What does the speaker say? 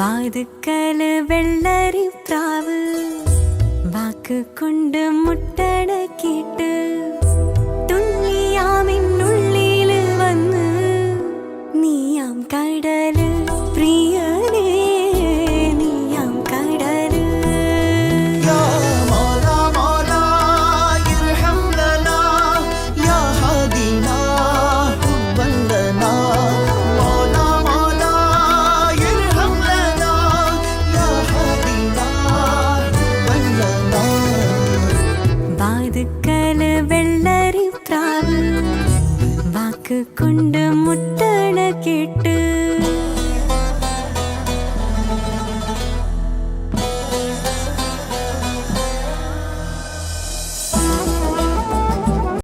വാതുക്കല് വെള്ളരി പ്രാവ് വാക്ക് കൊണ്ട് മുട്ടടക്കിട്ട് முதுக்கல வெள்ளரி வாக்கு கொண்டு முட்டன கேட்டு